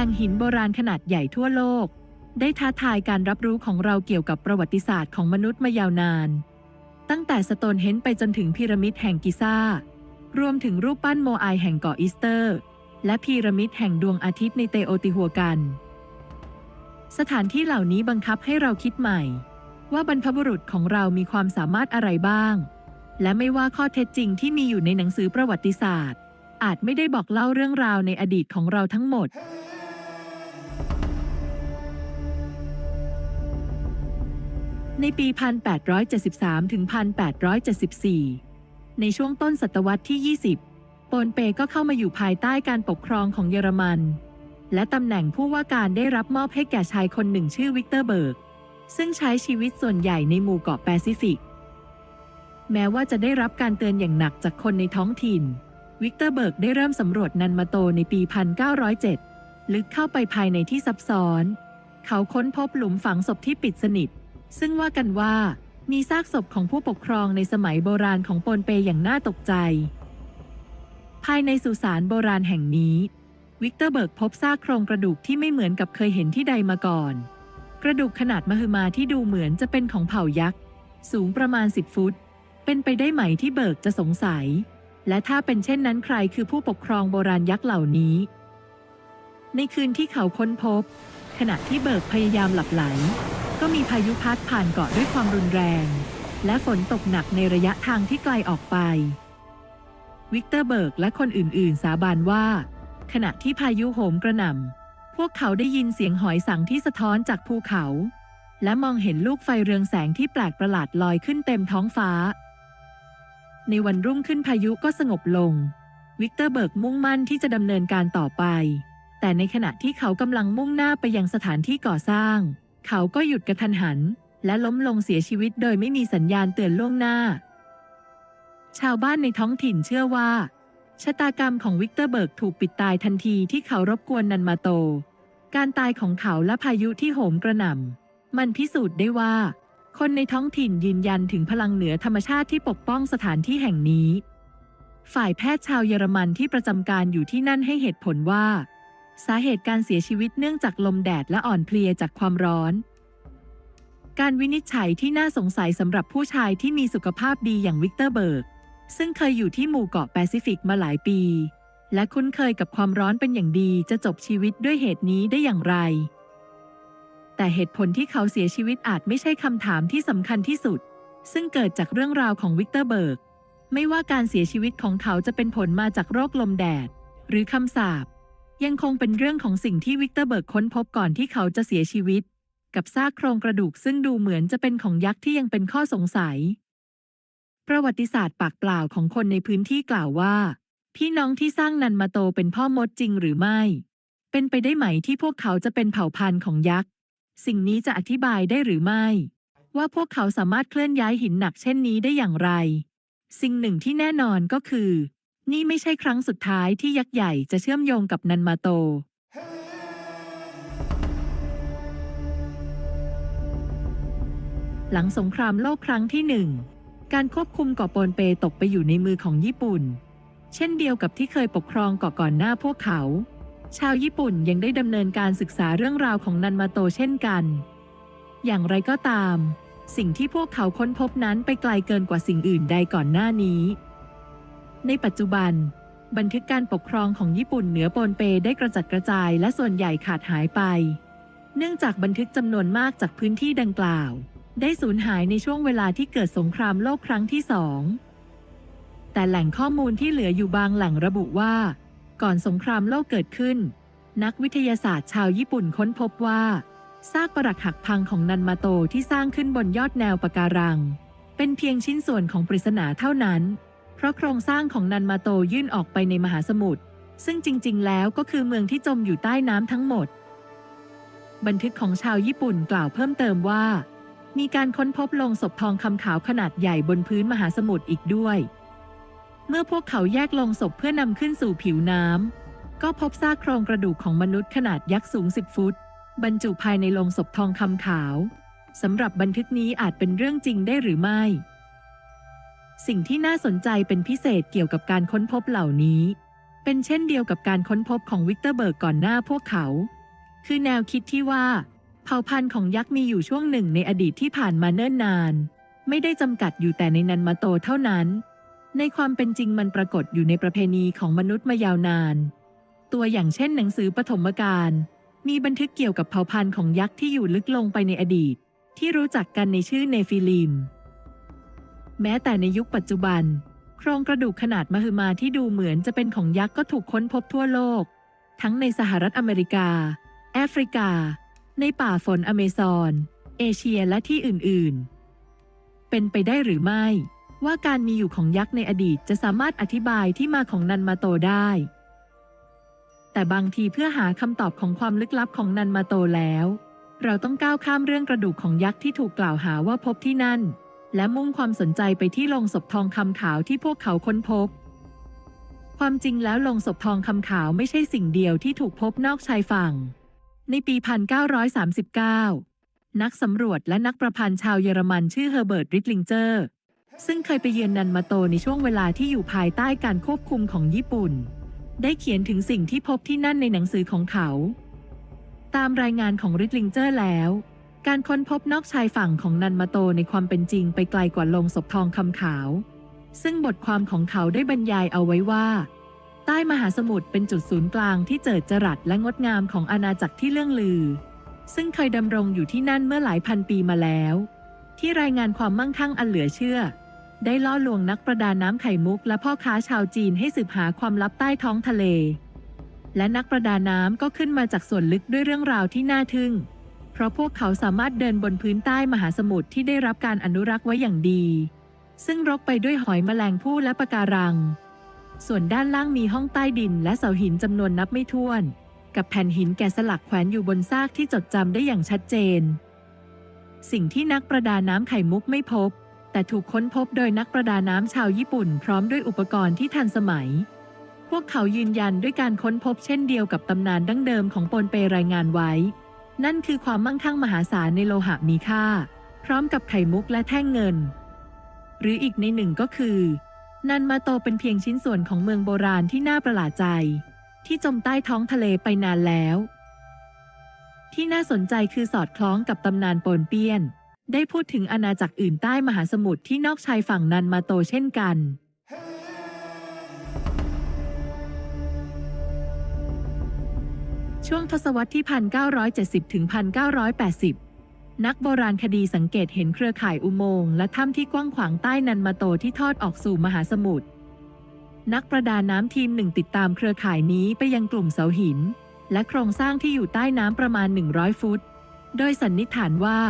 ล่งหินโบราณขนาดใหญ่ทั่วโลก ได้ท้าทายการรับรู้ของเราเกี่ยวกับประวัติศาสตร์ของมนุษย์มายาวนาน ตั้งแต่สโตนเฮนไปจนถึงพีระมิดแห่งกิซ่า รวมถึงรูปปั้นโมไอแห่งเกาะอีสเตอร์ และพีระมิดแห่งดวงอาทิตย์ในเตโอติหัวกัน สถานที่เหล่านี้บังคับให้เราคิดใหม่ ว่าบรรพบุรุษของเรามีความสามารถอะไรบ้าง และไม่ว่าข้อเท็จจริงที่มีอยู่ในหนังสือประวัติศาสตร์อาจไม่ได้บอกเล่าเรื่องราวในอดีตของเราทั้งหมด ในปี 1873 ถึง 1874 ในช่วงต้นศตวรรษที่ 20 โปนเปก็เข้ามาอยู่ภายใต้การปกครองของเยอรมัน และตำแหน่งผู้ว่าการได้รับมอบให้แก่ชายคนหนึ่งชื่อวิกเตอร์เบิร์ก ซึ่งใช้ชีวิตส่วนใหญ่ในหมู่เกาะแปซิฟิก แม้ว่าจะได้รับการเตือนอย่างหนักจากคนในท้องถิ่น วิกเตอร์เบิร์กได้เริ่มสำรวจนันมาโตในปี 1907 ลึกเข้าไปภายในที่ซับซ้อน เขาค้นพบหลุมฝังศพที่ปิดสนิท ซึ่งว่ากันว่ามีซากศพของผู้ปกครองในสมัยโบราณของปนเปอย่างน่าตกใจ ภายในสุสานโบราณแห่งนี้ วิกเตอร์เบิร์กพบซากโครงกระดูกที่ไม่เหมือนกับเคยเห็นที่ใดมาก่อน กระดูกขนาดมหึมาที่ดูเหมือนจะเป็นของเผ่ายักษ์ สูงประมาณ 10 ฟุต เป็นไปได้ไหมที่เบิร์กจะสงสัย และถ้าเป็นเช่นนั้นใครคือผู้ปกครองโบราณยักษ์เหล่านี้ ในคืนที่เขาค้นพบ ขณะที่เบิกพยายามหลับไหล ก็มีพายุพัดผ่านเกาะด้วยความรุนแรง และฝนตกหนักในระยะทางที่ไกลออกไป วิกเตอร์เบิร์กและคนอื่นๆ สาบานว่า ขณะที่พายุโหมกระหน่ำ พวกเขาได้ยินเสียงหอยสังที่สะท้อนจากภูเขา และมองเห็นลูกไฟเรืองแสงที่แปลกประหลาดลอยขึ้นเต็มท้องฟ้า ในวันรุ่งขึ้นพายุก็สงบลง วิกเตอร์เบิร์กมุ่งมั่นที่จะดำเนินการต่อไป แต่ในขณะที่เขากำลังมุ่งหน้าไปยังสถานที่ก่อสร้าง เขาก็หยุดกระทันหัน และล้มลงเสียชีวิตโดยไม่มีสัญญาณเตือนล่วงหน้า ชาวบ้านในท้องถิ่นเชื่อว่า ชะตากรรมของวิกเตอร์เบิร์กถูกปิดตายทันทีที่เขารบกวนนันมาโต การตายของเขาและพายุที่โหมกระหน่ำมันพิสูจน์ได้ว่า คนในท้องถิ่นยืนยันถึงพลังเหนือธรรมชาติที่ปกป้องสถานที่แห่งนี้ ฝ่ายแพทย์ชาวเยอรมันที่ประจำการอยู่ที่นั่นให้เหตุผลว่า สาเหตุการเสียชีวิตเนื่องจากลมแดดและอ่อนเพลียจากความร้อน การวินิจฉัยที่น่าสงสัยสำหรับผู้ชายที่มีสุขภาพดีอย่างวิกเตอร์เบิร์ก ซึ่งเคยอยู่ที่หมู่เกาะแปซิฟิกมาหลายปี และคุ้นเคยกับความร้อนเป็นอย่างดีจะจบชีวิตด้วยเหตุนี้ได้อย่างไร แต่เหตุผลที่เขาเสียชีวิตอาจไม่ใช่คำถามที่สำคัญที่สุด ซึ่งเกิดจากเรื่องราวของวิกเตอร์เบิร์กไม่ว่าการเสียชีวิตของเขาจะเป็นผลมาจากโรคลมแดด หรือคำสาป ยังคงเป็นเรื่องของสิ่งที่วิกเตอร์เบิร์กค้นพบก่อนที่เขาจะเสียชีวิต กับซากโครงกระดูกซึ่งดูเหมือนจะเป็นของยักษ์ที่ยังเป็นข้อสงสัย ประวัติศาสตร์ปากเปล่าของคนในพื้นที่กล่าวว่า พี่น้องที่สร้างนันมาโตเป็นพ่อมดจริงหรือไม่ เป็นไปได้ไหมที่พวกเขาจะเป็นเผ่าพันธุ์ของยักษ์ สิ่งนี้จะอธิบายได้หรือไม่ ว่าพวกเขาสามารถเคลื่อนย้ายหินหนักเช่นนี้ได้อย่างไร สิ่งหนึ่งที่แน่นอนก็คือ นี่ไม่ใช่ครั้งสุดท้ายที่ยักษ์ใหญ่จะเชื่อมโยงกับนันมาโต หลังสงครามโลกครั้งที่หนึ่ง การควบคุมเกาะโปนเปตกไปอยู่ในมือของญี่ปุ่น เช่นเดียวกับที่เคยปกครองเกาะก่อนหน้าพวกเขา ชาวญี่ปุ่นยังได้ดำเนินการศึกษาเรื่องราวของนันมาโตเช่นกัน อย่างไรก็ตาม สิ่งที่พวกเขาค้นพบนั้นไปไกลเกินกว่าสิ่งอื่นใดก่อนหน้านี้ ในปัจจุบัน บันทึกการปกครองของญี่ปุ่นเหนือโปนเปได้กระจัดกระจายและส่วนใหญ่ขาดหายไป เนื่องจากบันทึกจำนวนมากจากพื้นที่ดังกล่าว ได้สูญหายในช่วงเวลาที่เกิดสงครามโลกครั้งที่สองแต่แหล่งข้อมูลที่เหลืออยู่บางแหล่งระบุว่า ก่อนสงครามโลกเกิดขึ้น นักวิทยาศาสตร์ชาวญี่ปุ่นค้นพบว่าซากปรักหักพังของนันมาโตที่สร้างขึ้นบนยอดแนวปะการัง เป็นเพียงชิ้นส่วนของปริศนาเท่านั้น เพราะโครงสร้างของนันมาโตยื่นออกไปในมหาสมุทรซึ่งจริง ๆ แล้วก็คือเมืองที่จมอยู่ใต้น้ำทั้งหมด บันทึกของชาวญี่ปุ่นกล่าวเพิ่มเติมว่า มีการค้นพบโลงศพทองคำขาวขนาดใหญ่บนพื้นมหาสมุทรอีกด้วย เมื่อพวกเขาแยกโลงศพเพื่อนำขึ้นสู่ผิวน้ำก็พบซากโครงกระดูกของมนุษย์ขนาดยักษ์สูง 10 ฟุต บรรจุภายในโลงศพทองคำขาวสำหรับบันทึกนี้อาจเป็นเรื่องจริงได้หรือไม่ สิ่งที่น่าสนใจเป็นพิเศษเกี่ยวกับการค้นพบเหล่านี้ เป็นเช่นเดียวกับการค้นพบของวิกเตอร์เบิร์กก่อนหน้าพวกเขา คือแนวคิดที่ว่า เผ่าพันธุ์ของยักษ์มีอยู่ช่วงหนึ่งในอดีตที่ผ่านมาเนิ่นนาน ไม่ได้จำกัดอยู่แต่ในนันมาโตเท่านั้น ในความเป็นจริงมันปรากฏอยู่ในประเพณีของมนุษย์มายาวนาน ตัวอย่างเช่นหนังสือปฐมกาลมีบันทึกเกี่ยวกับเผ่าพันธุ์ของยักษ์ที่อยู่ลึกลงไปในอดีต ที่รู้จักกันในชื่อเนฟิลิม แม้แต่ในยุคปัจจุบัน โครงกระดูกขนาดมหึมาที่ดูเหมือนจะเป็นของยักษ์ก็ถูกค้นพบทั่วโลก ทั้งในสหรัฐอเมริกา แอฟริกา ในป่าฝนอเมซอน เอเชียและที่อื่นๆ เป็นไปได้หรือไม่ว่าการมีอยู่ของยักษ์ในอดีตจะสามารถอธิบายที่มาของนันมาโตได้ แต่บางทีเพื่อหาคำตอบของความลึกลับของนันมาโตแล้ว เราต้องก้าวข้ามเรื่องกระดูกของยักษ์ที่ถูกกล่าวหาว่าพบที่นั่น และมุ่งความสนใจไปที่โลงศพทองคำขาวที่พวกเขาค้นพบ ความจริงแล้วโลงศพทองคำขาวไม่ใช่สิ่งเดียวที่ถูกพบนอกชายฝั่ง ในปี 1939 นักสำรวจและนักประพันธ์ชาวเยอรมันชื่อเฮอร์เบิร์ต ริกลิงเจอร์ ซึ่งเคยไปเยือนนันมาโตในช่วงเวลาที่อยู่ภายใต้การควบคุมของญี่ปุ่น ได้เขียนถึงสิ่งที่พบที่นั่นในหนังสือของเขา ตามรายงานของริกลิงเจอร์แล้ว การค้นพบนอกชายฝั่งของนันมาโตในความเป็นจริงไปไกลกว่าลงศพทองคำขาว ซึ่งบทความของเขาได้บรรยายเอาไว้ว่า ใต้มหาสมุทรเป็นจุดศูนย์กลางที่เจิดจรัสและงดงามของอาณาจักรที่เลื่องลือ ซึ่งเคยดำรงอยู่ที่นั่นเมื่อหลายพันปีมาแล้ว ที่รายงานความมั่งคั่งอันเหลือเชื่อ ได้ล่อลวงนักประดาน้ำไข่มุกและพ่อค้าชาวจีนให้สืบหาความลับใต้ท้องทะเล และนักประดาน้ำก็ขึ้นมาจากส่วนลึกด้วยเรื่องราวที่น่าทึ่ง ราะพวกเขาสามารถเดินบนพื้นใต้มหาสมุทรที่ได้รับการอนุรักษ์ไว้อย่างดี ซึ่งรกไปด้วยหอยแมลงภู่และปะการัง ส่วนด้านล่างมีห้องใต้ดินและเสาหินจำนวนนับไม่ถ้วน กับแผ่นหินแกะสลักแขวนอยู่บนซากที่จดจำได้อย่างชัดเจน สิ่งที่นักประดาน้ำไข่มุกไม่พบ แต่ถูกค้นพบโดยนักประดาน้ำชาวญี่ปุ่น พร้อมด้วยอุปกรณ์ที่ทันสมัยพวกเขายืนยันด้วยการค้นพบเช่นเดียวกับตำนานดั้งเดิมของปนเปรายงานไว้ นั่นคือความมั่งคั่งมหาศาลในโลหะมีค่า พร้อมกับไข่มุกและแท่งเงิน หรืออีกในหนึ่งก็คือ นันมาโตเป็นเพียงชิ้นส่วนของเมืองโบราณที่น่าประหลาดใจ ที่จมใต้ท้องทะเลไปนานแล้ว ที่น่าสนใจคือสอดคล้องกับตำนานปนเปี้ยน ได้พูดถึงอาณาจักรอื่นใต้มหาสมุทรที่นอกชายฝั่งนันมาโตเช่นกัน ช่วงทศวรรษที่ 1970 ถึง 1980 นักโบราณคดีสังเกตเห็นเครือข่ายอุโมงค์และถ้ำที่กว้างขวางใต้นันมาโตที่ทอดออกสู่มหาสมุทร นักประดาน้ำทีมหนึ่งติดตามเครือข่ายนี้ไปยังกลุ่มเสาหิน และโครงสร้างที่อยู่ใต้น้ำประมาณ 100 ฟุต โดยสันนิษฐานว่า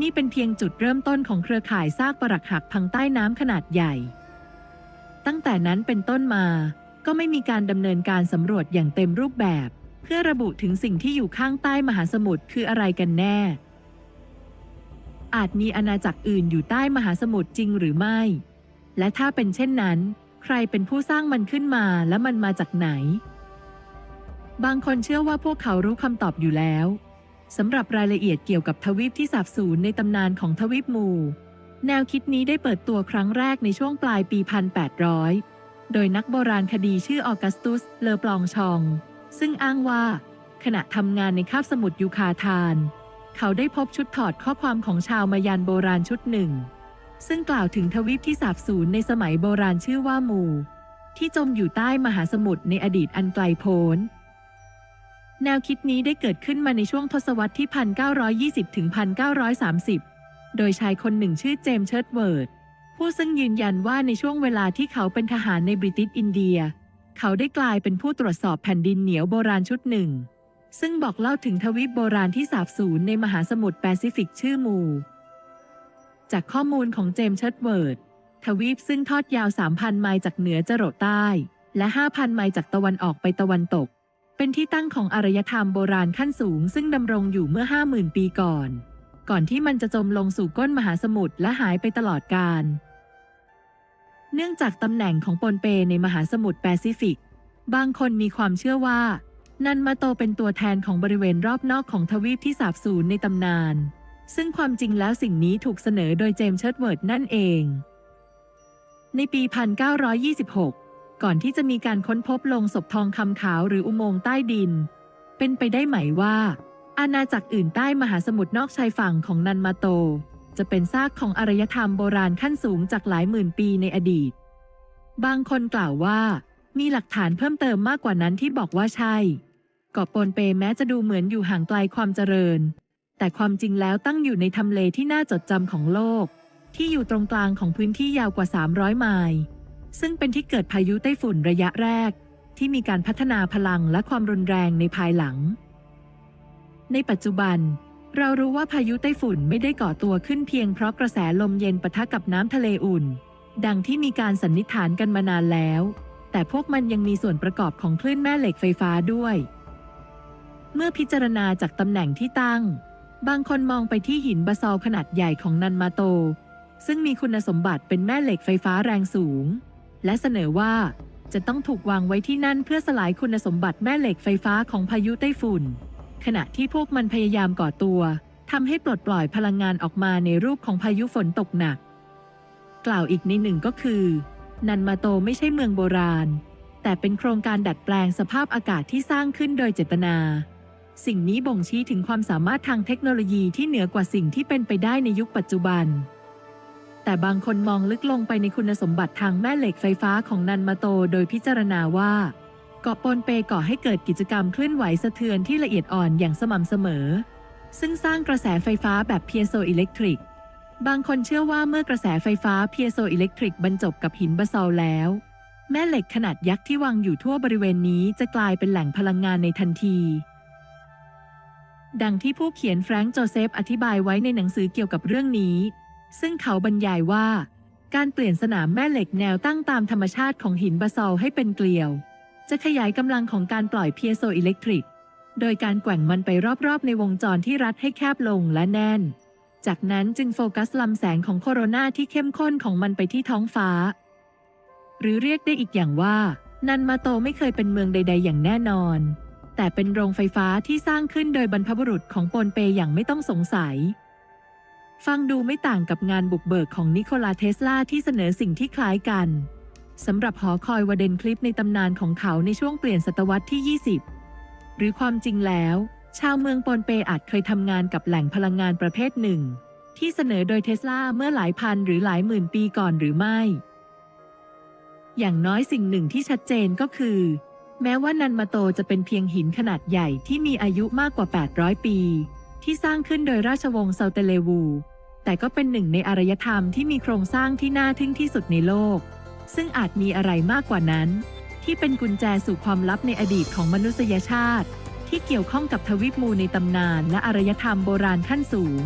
นี่เป็นเพียงจุดเริ่มต้นของเครือข่ายซากปรักหักพังใต้น้ำขนาดใหญ่ ตั้งแต่นั้นเป็นต้นมาก็ไม่มีการดำเนินการสำรวจอย่างเต็มรูปแบบ เพื่อระบุถึงสิ่งที่อยู่ข้างใต้มหาสมุทรคืออะไรกันแน่ อาจมีอาณาจักรอื่นอยู่ใต้มหาสมุทรจริงหรือไม่ และถ้าเป็นเช่นนั้น ใครเป็นผู้สร้างมันขึ้นมาและมันมาจากไหน บางคนเชื่อว่าพวกเขารู้คำตอบอยู่แล้วสำหรับรายละเอียดเกี่ยวกับทวีปที่สาบสูญในตำนานของทวีปหมู่แนวคิดนี้ได้เปิดตัวครั้งแรกในช่วงปลายปี 1800 โดยนักโบราณคดีชื่อออกัสตุส เลอปลองชอง ซึ่งอ้างว่า ขณะทำงานในคาบสมุทรยูคาทาน เขาได้พบชุดถอดข้อความของชาวมายันโบราณชุดหนึ่ง ซึ่งกล่าวถึงทวีปที่สาบสูญในสมัยโบราณชื่อว่าหมู่ที่จมอยู่ใต้มหาสมุทรในอดีตอันไกลโพ้นแนวคิดนี้ได้เกิดขึ้นมาในช่วงทศวรรษที่ 1920 ถึง 1930 โดยชายคนหนึ่งชื่อเจมส์เชิร์ตเวิร์ด ผู้ซึ่งยืนยันว่าในช่วงเวลาที่เขาเป็นทหารในบริติชอินเดีย เขาได้กลายเป็นผู้ตรวจสอบแผ่นดินเหนียวโบราณชุดหนึ่ง ซึ่งบอกเล่าถึงทวีปโบราณที่สาบสูญในมหาสมุทรแปซิฟิกชื่อมู จากข้อมูลของเจมส์เชิร์ตเวิร์ด ทวีปซึ่งทอดยาว 3,000 ไมล์จากเหนือจรดใต้ และ 5,000 ไมล์จากตะวันออกไปตะวันตก เป็นที่ตั้งของอารยธรรมโบราณขั้นสูง ซึ่งดำรงอยู่เมื่อ 50,000 ปีก่อน ก่อนที่มันจะจมลงสู่ก้นมหาสมุทรและหายไปตลอดกาล เนื่องจากตำแหน่งของปนเปในมหาสมุทรแปซิฟิก บางคนมีความเชื่อว่า นันมาโตเป็นตัวแทนของบริเวณรอบนอกของทวีปที่สาบสูญในตำนาน ซึ่งความจริงแล้วสิ่งนี้ถูกเสนอโดยเจมส์เชิร์ตเวิร์ดนั่นเอง ในปี 1926 ก่อนที่จะมีการค้นพบโลงศพทองคำขาวหรืออุโมงค์ใต้ดิน เป็นไปได้ไหมว่า อาณาจักรอื่นใต้มหาสมุทรนอกชายฝั่งของนันมาโต จะเป็นซากของอารยธรรมโบราณขั้นสูงจากหลายหมื่นปีในอดีต บางคนกล่าวว่า มีหลักฐานเพิ่มเติมมากกว่านั้นที่บอกว่าใช่เกาะปนเปแม้จะดูเหมือนอยู่ห่างไกลความเจริญ แต่ความจริงแล้วตั้งอยู่ในทำเลที่น่าจดจำของโลก ที่อยู่ตรงกลางของพื้นที่ยาวกว่า 300 ไมล์ซึ่งเป็นที่เกิดพายุไต้ฝุ่นระยะแรก ที่มีการพัฒนาพลังและความรุนแรงในภายหลัง ในปัจจุบัน เรารู้ว่าพายุไต้ฝุ่นไม่ได้ก่อตัวขึ้นเพียงเพราะกระแสลมเย็นปะทะกับน้ำทะเลอุ่น ดังที่มีการสันนิษฐานกันมานานแล้ว แต่พวกมันยังมีส่วนประกอบของคลื่นแม่เหล็กไฟฟ้าด้วย เมื่อพิจารณาจากตำแหน่งที่ตั้ง บางคนมองไปที่หินบาซอลขนาดใหญ่ของนันมาโต ซึ่งมีคุณสมบัติเป็นแม่เหล็กไฟฟ้าแรงสูง และเสนอว่าจะต้องถูกวางไว้ที่นั่นเพื่อสลายคุณสมบัติแม่เหล็กไฟฟ้าของพายุไต้ฝุ่น ขณะที่พวกมันพยายามก่อตัวทำให้ปลดปล่อยพลังงานออกมาในรูปของพายุฝนตกหนัก กล่าวอีกในหนึ่งก็คือ นันมาโตไม่ใช่เมืองโบราณ แต่เป็นโครงการดัดแปลงสภาพอากาศที่สร้างขึ้นโดยเจตนา สิ่งนี้บ่งชี้ถึงความสามารถทางเทคโนโลยีที่เหนือกว่าสิ่งที่เป็นไปได้ในยุคปัจจุบัน แต่บางคนมองลึกลงไปในคุณสมบัติทางแม่เหล็กไฟฟ้าของนันมาโตโดยพิจารณาว่า เกาะปนเปก่อให้เกิดกิจกรรมเคลื่อนไหวสะเทือนที่ละเอียดอ่อนอย่างสม่ำเสมอ ซึ่งสร้างกระแสไฟฟ้าแบบเพียโซอิเล็กทริก บางคนเชื่อว่าเมื่อกระแสไฟฟ้าเพียโซอิเล็กทริกบรรจบกับหินบาซอลแล้ว แม่เหล็กขนาดยักษ์ที่วางอยู่ทั่วบริเวณนี้จะกลายเป็นแหล่งพลังงานในทันที ดังที่ผู้เขียนแฟรงค์โจเซฟอธิบายไว้ในหนังสือเกี่ยวกับเรื่องนี้ ซึ่งเขาบรรยายว่า การเปลี่ยนสนามแม่เหล็กแนวตั้งตามธรรมชาติของหินบาซอลให้เป็นเกลียว จะขยายกำลังของการปล่อยเพียโซอิเล็กทริก โดยการแกว่งมันไปรอบๆ ในวงจรที่รัดให้แคบลงและแน่น จากนั้นจึงโฟกัสลำแสงของโคโรนาที่เข้มข้นของมันไปที่ท้องฟ้า หรือเรียกได้อีกอย่างว่า นันมาโตไม่เคยเป็นเมืองใด ๆ อย่างแน่นอน แต่เป็นโรงไฟฟ้าที่สร้างขึ้นโดยบรรพบุรุษของโปนเปอย่างไม่ต้องสงสัยฟังดูไม่ต่างกับงานบุกเบิกของนิโคลาเทสลาที่เสนอสิ่งที่คล้ายกัน สำหรับหอคอยวาเดนคลิปในตำนานของเขาในช่วงเปลี่ยนศตวรรษที่ 20 หรือความจริงแล้ว ชาวเมืองโปนเปอาจเคยทำงานกับแหล่งพลังงานประเภทหนึ่ง ที่เสนอโดยเทสลาเมื่อหลายพันหรือหลายหมื่นปีก่อนหรือไม่ อย่างน้อยสิ่งหนึ่งที่ชัดเจนก็คือ แม้ว่านันมาโตจะเป็นเพียงหินขนาดใหญ่ที่มีอายุมากกว่า 800 ปี ที่สร้างขึ้นโดยราชวงศ์เซาเตเลวู แต่ก็เป็นหนึ่งในอารยธรรมที่มีโครงสร้างที่น่าทึ่งที่สุดในโลก ซึ่งอาจมีอะไรมากกว่านั้น ที่เป็นกุญแจสู่ความลับในอดีตของมนุษยชาติ ที่เกี่ยวข้องกับทวีปมูในตำนานและอารยธรรมโบราณขั้นสูง